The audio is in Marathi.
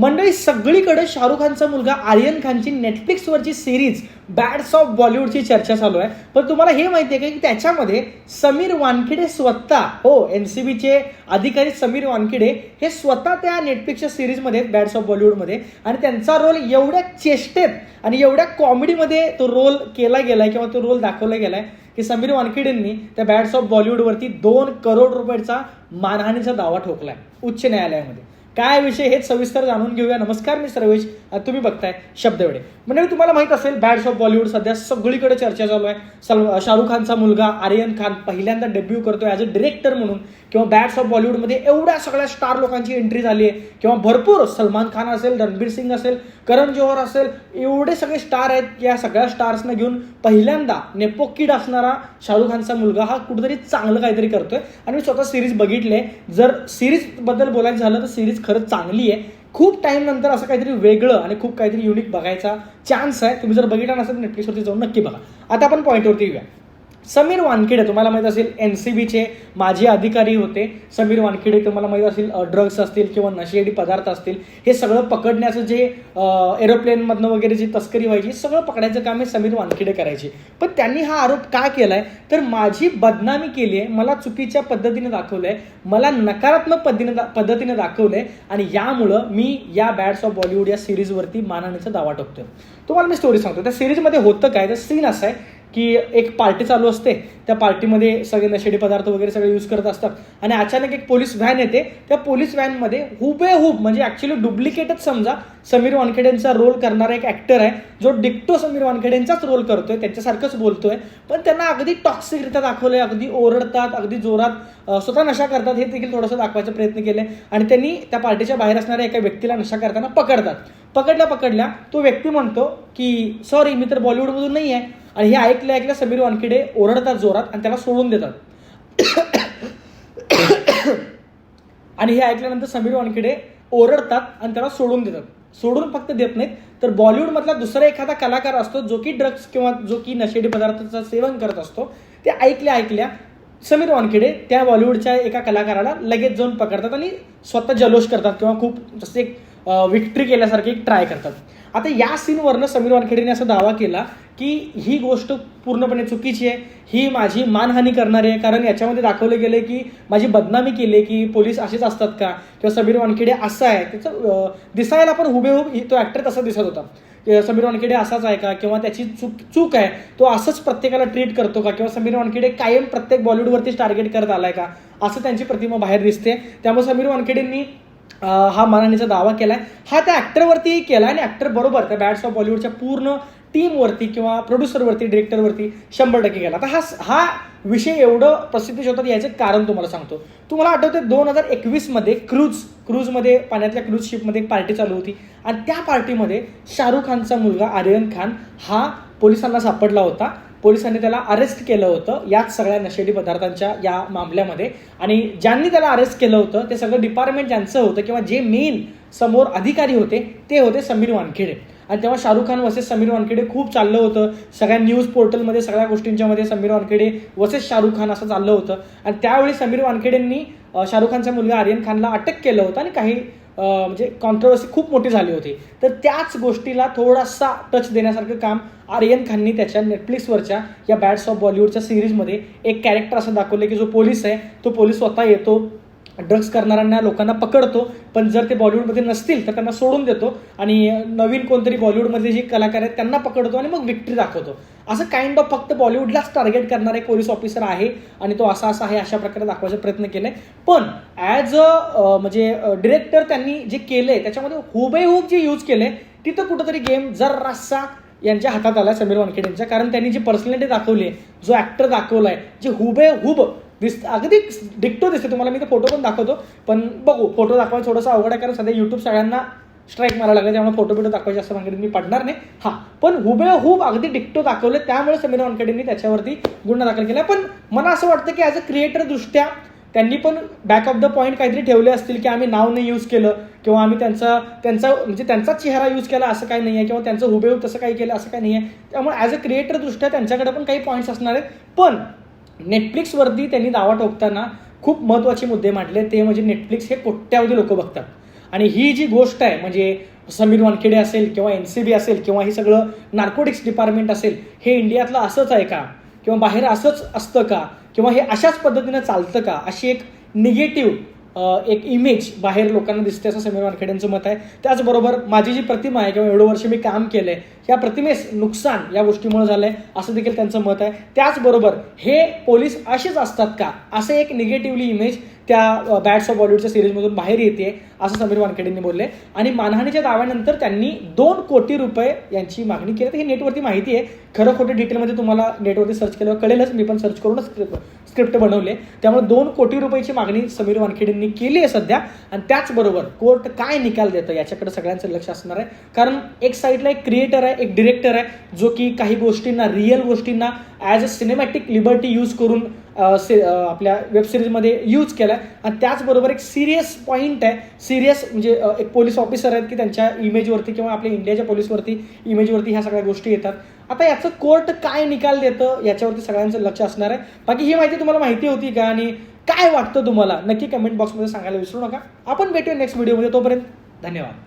मंडळी सगळीकडे शाहरुख खानचा मुलगा आर्यन खानची नेटफ्लिक्सवरची सिरीज बॅड्स ऑफ बॉलिवूडची चर्चा चालू आहे. पण तुम्हाला हे माहिती आहे का की त्याच्यामध्ये समीर वानखेडे स्वतः हो एन सी बीचे अधिकारी समीर वानखेडे हे स्वतः त्या नेटफ्लिक्सच्या सिरीजमध्ये बॅड्स ऑफ बॉलिवूडमध्ये आणि त्यांचा रोल एवढ्या चेष्टेत आणि एवढ्या कॉमेडीमध्ये तो रोल केला गेलाय किंवा तो रोल दाखवला गेलाय की समीर वानखेडेंनी त्या बॅड्स ऑफ बॉलिवूडवरती दोन करोड रुपयाचा मानहानीचा दावा ठोकलाय उच्च न्यायालयामध्ये. काय विषय हेच सविस्तर जाणून घेऊया. नमस्कार मी सर्वेश. तुम्ही बघताय शब्दवेडे म्हणजे तुम्हाला माहीत असेल बॅड्स ऑफ बॉलिवूड सध्या सगळीकडे चर्चा चालू आहे. सल शाहरुख खानचा मुलगा आर्यन खान पहिल्यांदा डेब्यू करतोय ॲज अ डिरेक्टर म्हणून. किंवा बॅड्स ऑफ बॉलिवूडमध्ये एवढ्या सगळ्या स्टार लोकांची एंट्री झाली आहे. किंवा भरपूर सलमान खान असेल रणबीर सिंग असेल करण जोहर असेल एवढे सगळे स्टार आहेत. या सगळ्या स्टार्सना घेऊन पहिल्यांदा नेपो किड असणारा शाहरुख खानचा मुलगा हा कुठेतरी चांगलं काहीतरी करतोय. आणि मी स्वतः सिरीज बघितले. जर सिरीजबद्दल बोलायचं झालं तर सिरीज खरंच चांगली आहे. खूप टाइम नंतर असं काहीतरी वेगळं आणि खूप काहीतरी युनिक बघायचा चान्स आहे. तुम्ही जर बघितला नसेल तर नेटफ्लिक्सवरती जाऊन नक्की बघा. आता आपण पॉईंटवरती येऊया. समीर वानखेडे तुम्हाला माहीत असेल एन सी बीचे माजी अधिकारी होते. समीर वानखेडे तुम्हाला माहीत असेल ड्रग्स असतील किंवा नशेडी पदार्थ असतील हे सगळं पकडण्याचं जे एरोप्लेनमधनं वगैरे जी तस्करी व्हायची सगळं पकडायचं काम हे समीर वानखेडे करायचे. पण त्यांनी हा आरोप का केलाय? तर माझी बदनामी केली आहे मला चुकीच्या पद्धतीने दाखवलं आहे मला नकारात्मक पद्धतीने दा- पद्धतीने दाखवलं आहे आणि यामुळं मी या बॅड्स ऑफ बॉलिवूड या सिरीजवरती मानहानीचा दावा टाकतोय तुम्हाला मी स्टोरी सांगतो. त्या सिरीजमध्ये होतं काय? तर सीन असं आहे की एक पार्टी चालू असते त्या पार्टीमध्ये सगळे नशेडी पदार्थ वगैरे सगळे यूज करत असतात. आणि अचानक एक पोलीस व्हॅन येते त्या पोलीस व्हॅनमध्ये हुबेहूब म्हणजे ऍक्च्युली डुप्लिकेटच समजा समीर वानखेडेंचा रोल करणारा एक ऍक्टर आहे जो डिक्टो समीर वानखेडेंचाच रोल करतोय त्यांच्यासारखंच बोलतोय. पण त्यांना अगदी टॉक्सिकरित्या दाखवलंय अगदी ओरडतात अगदी जोरात स्वतः नशा करतात हे देखील थोडंसं दाखवायचा प्रयत्न केले. आणि त्यांनी त्या पार्टीच्या बाहेर असणाऱ्या एका व्यक्तीला नशा करताना पकडतात. पकडल्या पकडल्या तो व्यक्ती म्हणतो की सॉरी मी तर बॉलिवूडमधून नाही आहे आणि हे ऐकलं ऐकलं समीर वानखेडे ओरडतात जोरात आणि त्याला सोडून देतात. आणि हे ऐकल्यानंतर समीर वानखेडे ओरडतात आणि त्याला सोडून देतात. सोडून फक्त देत नाहीत तर बॉलिवूडमधला दुसरा एखादा कलाकार असतो जो की ड्रग्ज किंवा जो की नशेडी पदार्थाचं सेवन करत असतो ते ऐकल्या ऐकल्या समीर वानखेडे त्या बॉलिवूडच्या एका कलाकाराला लगेच जाऊन पकडतात आणि स्वतः जल्लोष करतात किंवा खूप जसे एक विक्ट्री केल्यासारखी ट्राय करतात. आता या सीनवरनं समीर वानखेडेने असा दावा केला की ही गोष्ट पूर्णपणे चुकीची आहे ही माझी मानहानी करणारी आहे कारण याच्यामध्ये दाखवलं गेलं की माझी बदनामी केली की पोलीस असेच असतात का? किंवा समीर वानखेडे असं आहे त्याचं दिसायला पण हुबेहूब ही- तो ॲक्टर तसा दिसत होता. समीर वानखेडे असाच आहे का? किंवा त्याची चूक चूक आहे तो असंच प्रत्येकाला ट्रीट करतो का? किंवा समीर वानखेडे कायम प्रत्येक बॉलिवूडवरतीच टार्गेट करत आलाय का? असं त्यांची प्रतिमा बाहेर दिसते. त्यामुळे समीर वानखेडेंनी हा मानहानीचा दावा केलाय. हा त्या ऍक्टरवरती केला आणि ऍक्टर बरोबर त्या बॅड्स ऑफ बॉलिवूडच्या पूर्ण टीमवरती किंवा प्रोड्युसरवरती डिरेक्टरवरती शंभर टक्के गेला तर हा हा विषय एवढं प्रसिद्धी शोधत यायचं कारण तुम्हाला सांगतो. तुम्हाला आठवते दोन हजार एकवीसमध्ये क्रूज क्रूजमध्ये पाण्यातल्या क्रूज शिपमध्ये एक पार्टी चालू होती. आणि त्या पार्टीमध्ये शाहरुख खानचा मुलगा आर्यन खान हा पोलिसांना सापडला होता. पोलिसांनी त्याला अरेस्ट केलं होतं. याच सगळ्या नशेडी पदार्थांच्या या मामल्यामध्ये. आणि ज्यांनी त्याला अरेस्ट केलं होतं ते सगळं डिपार्टमेंट ज्यांचं होतं किंवा जे मेन समोर अधिकारी होते ते होते समीर वानखेडे. आणि तेव्हा शाहरुख खान वसेस समीर वानखेडे खूप चाललं होतं. सगळ्या न्यूज पोर्टलमध्ये सगळ्या गोष्टींच्या मध्ये समीर वानखेडे वसेस शाहरुख खान असं चाललं होतं. आणि त्यावेळी समीर वानखेडेंनी शाहरुख खानचा मुलगा आर्यन खानला अटक केलं होतं आणि काही म्हणजे कॉन्ट्रोवर्सी खूप मोठी झाली होती. तर त्याच गोष्टीला थोडासा टच देण्यासारखं काम आर्यन खाननी त्याच्या नेटफ्लिक्सवरच्या या बॅड्स ऑफ बॉलिवूडच्या सिरीजमध्ये एक कॅरेक्टर असं दाखवलं की जो पोलीस आहे तो पोलीस स्वतः येतो ड्रग्स करणाऱ्यांना लोकांना पकडतो पण जर ते बॉलिवूडमध्ये नसतील तर त्यांना सोडून देतो आणि नवीन कोणतरी बॉलिवूडमधले जे कलाकार आहेत त्यांना पकडतो आणि मग विक्ट्री दाखवतो. असं काइंड ऑफ फक्त बॉलिवूडलाच टार्गेट करणारा एक पोलीस ऑफिसर आहे आणि तो असा असा आहे अशा प्रकारे दाखवायचा प्रयत्न केलाय. पण ॲज अ म्हणजे डिरेक्टर त्यांनी जे केलंय त्याच्यामध्ये हुबेहूब जे यूज केलंय तिथं कुठंतरी गेम जरासा यांच्या हातात आला समीर वानखेडेंच्या. कारण त्यांनी जी पर्सनॅलिटी दाखवली आहे जो ऍक्टर दाखवलाय जे हुबेहूब दिस अगदी डिक्टो दिसते तुम्हाला मी ते फोटो पण दाखवतो. पण बघू फोटो दाखवायला थोडंसं अवघड आहे कारण सध्या यूट्यूब सगळ्यांना स्ट्राईक मारायला लागला त्यामुळे फोटो बिटो दाखवायचे असं वानखेडे मी पडणार नाही. हा पण हुबेहूब अगदी डिक्टो दाखवले त्यामुळे समीर वानखेडेंनी त्याच्यावरती गुन्हा दाखल केला. पण मला असं वाटतं की ॲज अ क्रिएटर दृष्ट्या त्यांनी पण बॅक ऑफ द पॉईंट काहीतरी ठेवले असतील की आम्ही नाव नाही यूज केलं किंवा आम्ही त्यांचा त्यांचा म्हणजे त्यांचा चेहरा यूज केला असं काही नाही आहे किंवा त्यांचं हुबेहूब तसं काही केलं असं काही नाही आहे त्यामुळे ॲज अ क्रिएटर दृष्ट्या त्यांच्याकडे पण काही पॉईंट्स असणार आहेत. पण नेटफ्लिक्सवरती त्यांनी दावा ठोकताना खूप महत्त्वाचे मुद्दे मांडले. ते म्हणजे नेटफ्लिक्स हे कोट्यावधी लोक बघतात. आणि ही जी गोष्ट आहे म्हणजे समीर वानखेडे असेल किंवा एन सी बी असेल किंवा हे सगळं नार्कोटिक्स डिपार्टमेंट असेल हे इंडियातलं असंच आहे का? किंवा बाहेर असंच असतं का? किंवा हे अशाच पद्धतीनं चालतं का? अशी एक निगेटिव्ह एक इमेज बाहेर लोकांना दिसते असं समीर वानखेडेंचं मत आहे. त्याचबरोबर माझी जी प्रतिमा आहे किंवा एवढं वर्ष मी काम केलंय या प्रतिमेस नुकसान या गोष्टीमुळे झालंय असं देखील त्यांचं मत आहे. त्याचबरोबर हे पोलीस असेच असतात का? असं एक निगेटिव्हली इमेज त्या बॅट्स ऑफ बॉलिवूडच्या सिरीजमधून बाहेर येते असं समीर वानखेडेंनी बोलले. आणि मानहानीच्या दाव्यानंतर त्यांनी दोन कोटी रुपये यांची मागणी केली. तर ही नेटवरती माहिती आहे. खरं खोटं डिटेलमध्ये तुम्हाला नेटवरती सर्च केल्यावर कळेलच. मी पण सर्च करूनच स्क्रिप्ट बनवले. त्यामुळे दोन कोटी रुपयाची मागणी समीर वानखेडेंनी केली आहे सध्या. आणि त्याचबरोबर कोर्ट काय निकाल देतं याच्याकडे सगळ्यांचं लक्ष असणार आहे. कारण एक साईडला एक क्रिएटर आहे एक डिरेक्टर आहे जो की काही गोष्टींना रिअल गोष्टींना as a cinematic liberty use करून से- आपल्या आपल्या वेबसिरीजमध्ये यूज केला आहे आणि त्याचबरोबर एक सिरियस पॉईंट आहे. सिरियस म्हणजे एक पोलीस ऑफिसर आहेत की त्यांच्या इमेजवरती किंवा आपल्या इंडियाच्या पोलीसवरती इमेजवरती ह्या सगळ्या गोष्टी येतात. आता याचं कोर्ट काय निकाल देतं याच्यावरती सगळ्यांचं लक्ष असणार आहे. बाकी ही माहिती तुम्हाला माहिती होती का? आणि काय वाटतं तुम्हाला? नक्की कमेंट बॉक्समध्ये सांगायला विसरू नका. आपण भेटूया नेक्स्ट व्हिडिओमध्ये तोपर्यंत धन्यवाद.